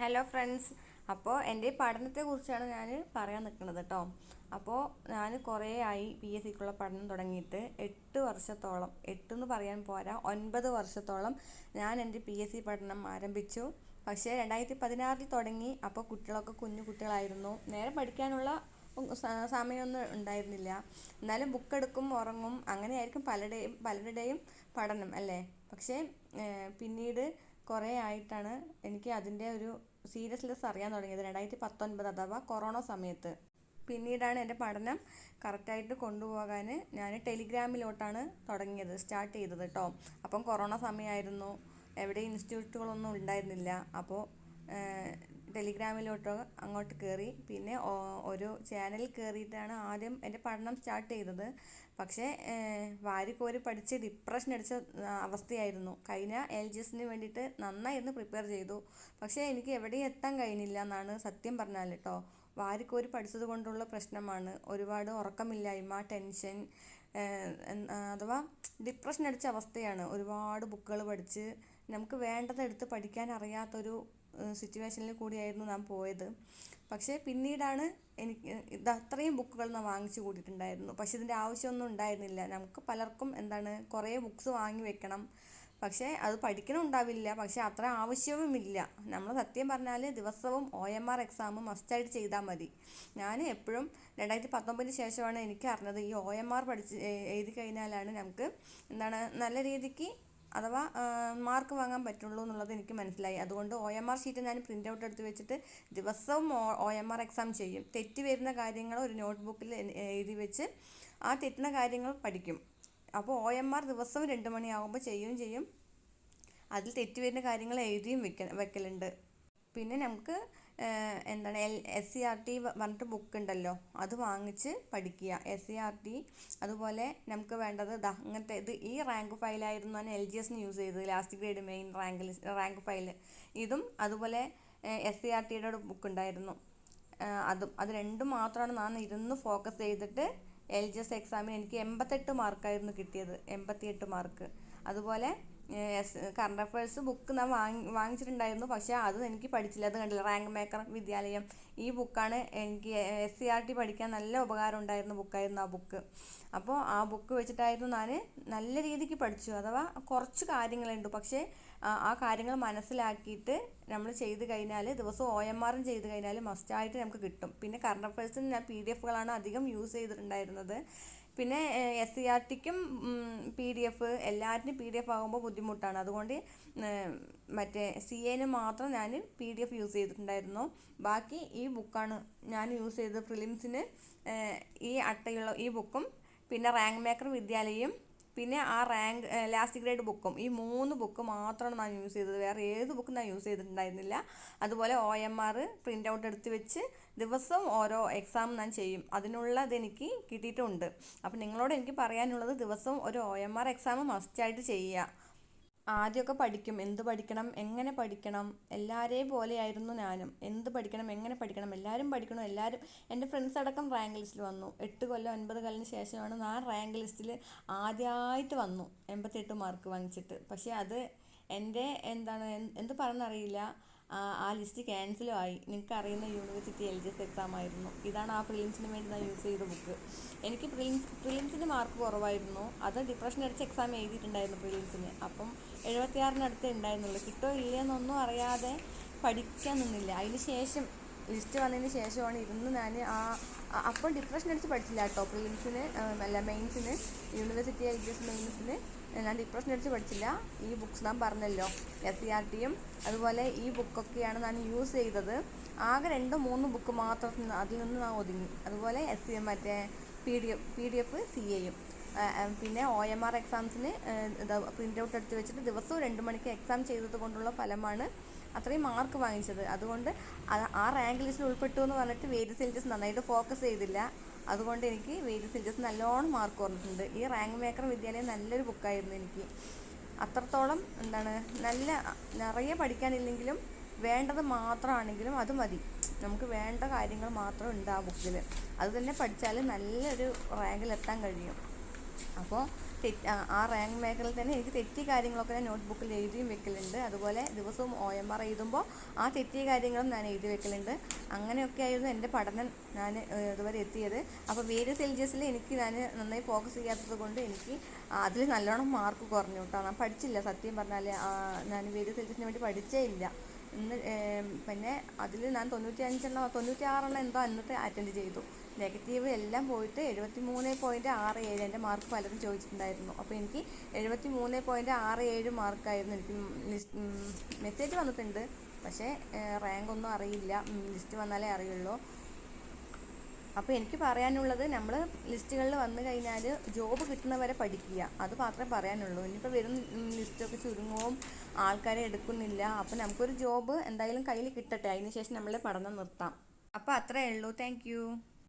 Hello friends അപ്പോൾ എന്റെ പഠനത്തെക്കുറിച്ചാണ് ഞാൻ പറയാൻ നിൽക്കുന്നത് കേട്ടോ. അപ്പോൾ ഞാൻ കുറേ ആയി പി എസ് സിക്കുള്ള പഠനം തുടങ്ങിയിട്ട് എട്ട് വർഷത്തോളം എട്ടെന്ന് പറയാൻ പോരാ ഒൻപത് വർഷത്തോളം ഞാൻ എന്റെ പി എസ് സി പഠനം ആരംഭിച്ചു. പക്ഷേ രണ്ടായിരത്തി പതിനാറിൽ തുടങ്ങി അപ്പോൾ കുട്ടികളൊക്കെ കുഞ്ഞു കുട്ടികളായിരുന്നു. നേരെ പഠിക്കാനുള്ള സമയമൊന്നും ഉണ്ടായിരുന്നില്ല. എന്നാലും ബുക്ക് എടുക്കും ഉറങ്ങും അങ്ങനെയായിരിക്കും പലരുടെയും പലരുടെയും പഠനം അല്ലേ? പക്ഷേ പിന്നീട് കുറേ ആയിട്ടാണ് എനിക്ക് അതിന്റെ ഒരു സീരിയസ്നെസ് അറിയാൻ തുടങ്ങിയത് രണ്ടായിരത്തി പത്തൊൻപത് അഥവാ കൊറോണ സമയത്ത്. പിന്നീടാണ് എന്റെ പഠനം കറക്റ്റായിട്ട് കൊണ്ടുപോകാൻ ഞാൻ ടെലിഗ്രാമിലോട്ടാണ് തുടങ്ങിയത് സ്റ്റാർട്ട് ചെയ്തത് കേട്ടോ അപ്പം കൊറോണ സമയമായിരുന്നു എവിടെ ഇൻസ്റ്റിറ്റ്യൂട്ടുകളൊന്നും ഉണ്ടായിരുന്നില്ല. അപ്പോൾ ടെലിഗ്രാമിലോട്ട് അങ്ങോട്ട് കയറി പിന്നെ ഒരു ചാനലിൽ കയറിയിട്ടാണ് ആദ്യം എന്റെ പഠനം സ്റ്റാർട്ട് ചെയ്തത്. പക്ഷേ വാരിക്കോരി പഠിച്ച് ഡിപ്രഷൻ അടിച്ച അവസ്ഥയായിരുന്നു. കഴിഞ്ഞ എൽ ജി എസിന് വേണ്ടിയിട്ട് നന്നായിരുന്നു പ്രിപ്പയർ ചെയ്തു. പക്ഷേ എനിക്ക് എവിടെയും എത്താൻ കഴിഞ്ഞില്ല എന്നാണ് സത്യം പറഞ്ഞാൽ കേട്ടോ വാരിക്കോരി പഠിച്ചത് കൊണ്ടുള്ള പ്രശ്നമാണ്. ഒരുപാട് ഉറക്കമില്ലായ്മ ടെൻഷൻ അഥവാ ഡിപ്രഷൻ അടിച്ച അവസ്ഥയാണ്. ഒരുപാട് ബുക്കുകൾ പഠിച്ച് നമുക്ക് വേണ്ടതെടുത്ത് പഠിക്കാൻ അറിയാത്തൊരു സിറ്റുവേഷനിൽ കൂടിയായിരുന്നു നാം പോയത്. പക്ഷേ പിന്നീടാണ് എനിക്ക് ഇത് അത്രയും ബുക്കുകൾ നാം വാങ്ങിച്ചു കൂട്ടിയിട്ടുണ്ടായിരുന്നു പക്ഷേ ഇതിന്റെ ആവശ്യമൊന്നും ഉണ്ടായിരുന്നില്ല. നമുക്ക് പലർക്കും എന്താണ് കുറേ ബുക്സ് വാങ്ങി വെക്കണം. പക്ഷേ അത് പഠിക്കണമുണ്ടാവില്ല. പക്ഷേ അത്ര ആവശ്യവുമില്ല. നമ്മൾ സത്യം പറഞ്ഞാൽ ദിവസവും ഒ എം ആർ എക്സാം മസ്റ്റായിട്ട് ചെയ്താൽ മതി. ഞാൻ എപ്പോഴും രണ്ടായിരത്തി പത്തൊമ്പതിന് ശേഷമാണ് എനിക്ക് അറിഞ്ഞത് ഈ ഒ എം ആർ പഠിച്ച് എഴുതി കഴിഞ്ഞാലാണ് നമുക്ക് എന്താണ് നല്ല രീതിക്ക് അഥവാ മാർക്ക് വാങ്ങാൻ പറ്റുള്ളൂ എന്നുള്ളത് എനിക്ക് മനസ്സിലായി. അതുകൊണ്ട് ഒ എം ആർ ഷീറ്റ് ഞാൻ പ്രിന്റ് ഔട്ട് എടുത്ത് വെച്ചിട്ട് ദിവസവും ഒ എം ആർ എക്സാം ചെയ്യും. തെറ്റ് വരുന്ന കാര്യങ്ങൾ ഒരു നോട്ട് ബുക്കിൽ എഴുതി വെച്ച് ആ തെറ്റുന്ന കാര്യങ്ങൾ പഠിക്കും. അപ്പോൾ ഒ എം ആർ ദിവസവും രണ്ട് മണിയാകുമ്പോൾ ചെയ്യുകയും ചെയ്യും. അതിൽ തെറ്റ് വരുന്ന കാര്യങ്ങൾ എഴുതിയും വെക്ക വെക്കലുണ്ട്. പിന്നെ നമുക്ക് എന്താണ് L S C R T പറഞ്ഞിട്ട് ബുക്ക് ഉണ്ടല്ലോ. അത് വാങ്ങിച്ച് പഠിക്കുക. എസ് സി ആർ ടി അതുപോലെ നമുക്ക് വേണ്ടത് ദാ അങ്ങനത്തെ ഇത് ഈ റാങ്ക് ഫയലായിരുന്നു ഞാൻ എൽ ജി എസ് യൂസ് ചെയ്തത്. Last grade main rank rank file ഇതും അതുപോലെ എസ് സി ആർ ടിയുടെ ബുക്ക് ഉണ്ടായിരുന്നു. അതും അത് രണ്ടും മാത്രമാണ് ഞാൻ ഇരുന്ന് ഫോക്കസ് ചെയ്തിട്ട് എൽ ജി എസ് എക്സാമിന് എനിക്ക് എൺപത്തെട്ട് മാർക്കായിരുന്നു കിട്ടിയത്. എൺപത്തിയെട്ട് മാർക്ക് അതുപോലെ കറണ്ട് അഫയേഴ്സ് ബുക്ക് ഞാൻ വാങ്ങി വാങ്ങിച്ചിട്ടുണ്ടായിരുന്നു. പക്ഷേ അത് എനിക്ക് പഠിച്ചില്ല. അത് കണ്ടില്ല. റാങ്ക് മേക്കർ വിദ്യാലയം. ഈ ബുക്കാണ് എനിക്ക് എസ് സി ആർ ടി പഠിക്കാൻ നല്ല ഉപകാരം ഉണ്ടായിരുന്ന ബുക്കായിരുന്നു ആ ബുക്ക് അപ്പോൾ ആ ബുക്ക് വെച്ചിട്ടായിരുന്നു ഞാൻ നല്ല രീതിക്ക് പഠിച്ചു. അഥവാ കുറച്ച് കാര്യങ്ങളുണ്ട്. പക്ഷേ ആ കാര്യങ്ങൾ മനസ്സിലാക്കിയിട്ട് നമ്മൾ ചെയ്ത് കഴിഞ്ഞാൽ ദിവസം ഒ എം ആറും ചെയ്ത് കഴിഞ്ഞാൽ മസ്റ്റായിട്ട് നമുക്ക് കിട്ടും. പിന്നെ കറണ്ട് അഫയേഴ്സിന് ഞാൻ പി ഡി എഫുകളാണ് അധികം യൂസ് ചെയ്തിട്ടുണ്ടായിരുന്നത്. പിന്നെ എസ് സി ആർ ടിക്കും പി ഡി എഫ് എല്ലാറ്റിനും പി ഡി എഫ് ആകുമ്പോൾ ബുദ്ധിമുട്ടാണ്. അതുകൊണ്ട് മറ്റേ സി എന് മാത്രം ഞാൻ പി ഡി എഫ് യൂസ് ചെയ്തിട്ടുണ്ടായിരുന്നു. ബാക്കി ഈ ബുക്കാണ് ഞാൻ യൂസ് ചെയ്തത്. പ്രിലിംസിന് ഈ അട്ടയുള്ള ഈ ബുക്കും പിന്നെ റാങ്ക് മേക്കർ വിദ്യാലയം പിന്നെ ആ റാങ്ക് ലാസ്റ്റ് ഗ്രേഡ് ബുക്കും ഈ മൂന്ന് ബുക്ക് മാത്രമാണ് ഞാൻ യൂസ് ചെയ്തത്. വേറെ ഏത് ബുക്കും ഞാൻ യൂസ് ചെയ്തിട്ടുണ്ടായിരുന്നില്ല. അതുപോലെ O M R print out എടുത്ത് വെച്ച് ദിവസവും ഓരോ എക്സാം ഞാൻ ചെയ്യും. അതിനുള്ളത് എനിക്ക് കിട്ടിയിട്ടുണ്ട്. അപ്പോൾ നിങ്ങളോട് എനിക്ക് പറയാനുള്ളത് ദിവസവും ഒരു ഒ എം ആർ എക്സാം മസ്റ്റായിട്ട് ചെയ്യുക. ആദ്യമൊക്കെ പഠിക്കും. എന്ത് പഠിക്കണം? എങ്ങനെ പഠിക്കണം? എല്ലാവരെയും പോലെയായിരുന്നു ഞാനും. എന്ത് പഠിക്കണം? എങ്ങനെ പഠിക്കണം? എല്ലാവരും പഠിക്കണം? എല്ലാവരും എന്റെ ഫ്രണ്ട്സ് അടക്കം റാങ്ക് ലിസ്റ്റിൽ വന്നു. എട്ട് കൊല്ലം ഒൻപത് കൊല്ലം ശേഷമാണ് ഞാൻ റാങ്ക് ലിസ്റ്റിൽ ആദ്യമായിട്ട് വന്നു. എൺപത്തെട്ട് മാർക്ക് വാങ്ങിച്ചിട്ട്. പക്ഷേ അത് എന്റെ എന്താണ് എന്ത് പറഞ്ഞറിയില്ല. ആ ലിസ്റ്റ് ക്യാൻസലും ആയി. നിങ്ങൾക്ക് അറിയുന്ന university L G S exam ആയിരുന്നു. ഇതാണ് ആ പ്രിലിംസിന് വേണ്ടി ഞാൻ യൂസ് ചെയ്ത ബുക്ക് എനിക്ക് പ്രിലിംസ് പ്രിലിംസിന് മാർക്ക് കുറവായിരുന്നു. അത് ഡിപ്രഷൻ അടിച്ച് എക്സാം എഴുതിയിട്ടുണ്ടായിരുന്നു പ്രിലിംസിന്. അപ്പം എഴുപത്തിയാറിനടുത്ത് ഉണ്ടായിരുന്നുള്ളൂ. കിട്ടോ ഇല്ലയെന്നൊന്നും അറിയാതെ പഠിക്കാൻ നിന്നില്ല. അതിന് ശേഷം ലിസ്റ്റ് വന്നതിന് ശേഷമാണ് ഇരുന്ന് ഞാൻ ആ അപ്പോൾ അപ്പം ഡിപ്രഷൻ അടിച്ച് പഠിച്ചില്ല കേട്ടോ. പ്രിലിംസിന് അല്ല മെയിൻസിന് യൂണിവേഴ്സിറ്റി ഐ ജി എസ് മെയിൻസിന് ഞാൻ ഡിപ്രഷൻ അടിച്ച് പഠിച്ചില്ല. ഈ ബുക്സ് ഞാൻ പറഞ്ഞല്ലോ. എസ് സി ആർ ടിയും അതുപോലെ ഈ ബുക്കൊക്കെയാണ് ഞാൻ യൂസ് ചെയ്തത്. ആകെ രണ്ടോ മൂന്ന് ബുക്ക് മാത്രം അതിൽ നിന്ന് ഞാൻ ഒതുങ്ങി. അതുപോലെ എസ് സി മറ്റേ P D F P D F C എയും പിന്നെ ഒ എം ആർ എക്സാംസിന് പ്രിന്റ് ഔട്ട് എടുത്ത് വെച്ചിട്ട് ദിവസവും രണ്ട് മണിക്ക് എക്സാം ചെയ്തത് കൊണ്ടുള്ള ഫലമാണ് അത്രയും മാർക്ക് വാങ്ങിച്ചത്. അതുകൊണ്ട് ആ- റാങ്ക് ലിസ്റ്റിൽ ഉൾപ്പെട്ടു എന്ന് പറഞ്ഞിട്ട് വേദി എൽജസ് നന്നായിട്ട് ഫോക്കസ് ചെയ്തില്ല. അതുകൊണ്ട് എനിക്ക് വേദി എൽജസ് നല്ലോണം മാർക്ക് കുറഞ്ഞിട്ടുണ്ട് ഈ റാങ്ക് മേക്കർ വിദ്യാലയം നല്ലൊരു ബുക്കായിരുന്നു എനിക്ക്. അത്രത്തോളം എന്താണ് നല്ല നിറയെ പഠിക്കാനില്ലെങ്കിലും വേണ്ടത് മാത്രമാണെങ്കിലും അത് മതി. നമുക്ക് വേണ്ട കാര്യങ്ങൾ മാത്രം ഉണ്ട് ആ ബുക്കിൽ അത് തന്നെ പഠിച്ചാൽ നല്ലൊരു റാങ്കിലെത്താൻ കഴിയും. അപ്പോൾ തെറ്റ് ആ- റാങ്ക് മേഖലയിൽ തന്നെ എനിക്ക് തെറ്റിയ കാര്യങ്ങളൊക്കെ ഞാൻ നോട്ട്ബുക്കിൽ എഴുതിയും വെക്കലുണ്ട്. അതുപോലെ ദിവസവും ഒ എം ആർ എഴുതുമ്പോൾ ആ തെറ്റിയ കാര്യങ്ങളും ഞാൻ എഴുതി വെക്കലുണ്ട്. അങ്ങനെയൊക്കെ ആയിരുന്നു എന്റെ പഠനം ഞാൻ ഇതുവരെ എത്തിയത്. അപ്പോൾ വേരിയസ് എൽ എനിക്ക് ഞാൻ നന്നായി ഫോക്കസ് ചെയ്യാത്തത് കൊണ്ട് എനിക്ക് അതിൽ നല്ലോണം മാർക്ക് കുറഞ്ഞു കേട്ടോ. ഞാൻ പഠിച്ചില്ല സത്യം പറഞ്ഞാൽ. ഞാൻ വേരിയസ് എൽ വേണ്ടി പഠിച്ചേ ഇല്ല. ഇന്ന് പിന്നെ അതിൽ ഞാൻ തൊണ്ണൂറ്റി അഞ്ചെണ്ണോ തൊണ്ണൂറ്റി ആറെണ്ണം എന്തോ അന്നത്തെ അറ്റൻഡ് ചെയ്തു. നെഗറ്റീവ് എല്ലാം പോയിട്ട് എഴുപത്തി മൂന്ന് പോയിന്റ് ആറ് ഏഴ് എന്റെ മാർക്ക് പലരും ചോദിച്ചിട്ടുണ്ടായിരുന്നു. അപ്പോൾ എനിക്ക് എഴുപത്തി മൂന്ന് പോയിന്റ് ആറ് ഏഴ് മാർക്കായിരുന്നു എനിക്ക് ലിസ്റ്റ് മെസ്സേജ് വന്നിട്ടുണ്ട്. പക്ഷേ റാങ്ക് ഒന്നും അറിയില്ല. ലിസ്റ്റ് വന്നാലേ അറിയുള്ളൂ. അപ്പോൾ എനിക്ക് പറയാനുള്ളത് നമ്മൾ ലിസ്റ്റുകളിൽ വന്നു കഴിഞ്ഞാൽ ജോബ് കിട്ടുന്നവരെ പഠിക്കുക. അത് മാത്രമേ പറയാനുള്ളൂ. ഇനിയിപ്പോൾ വരും ലിസ്റ്റൊക്കെ ചുരുങ്ങവും ആൾക്കാരെ എടുക്കുന്നില്ല. അപ്പോൾ നമുക്കൊരു ജോബ് എന്തായാലും കയ്യിൽ കിട്ടട്ടെ. അതിന് ശേഷം നമ്മളെ പഠനം നിർത്താം. അപ്പോൾ അത്രയേ ഉള്ളൂ. താങ്ക്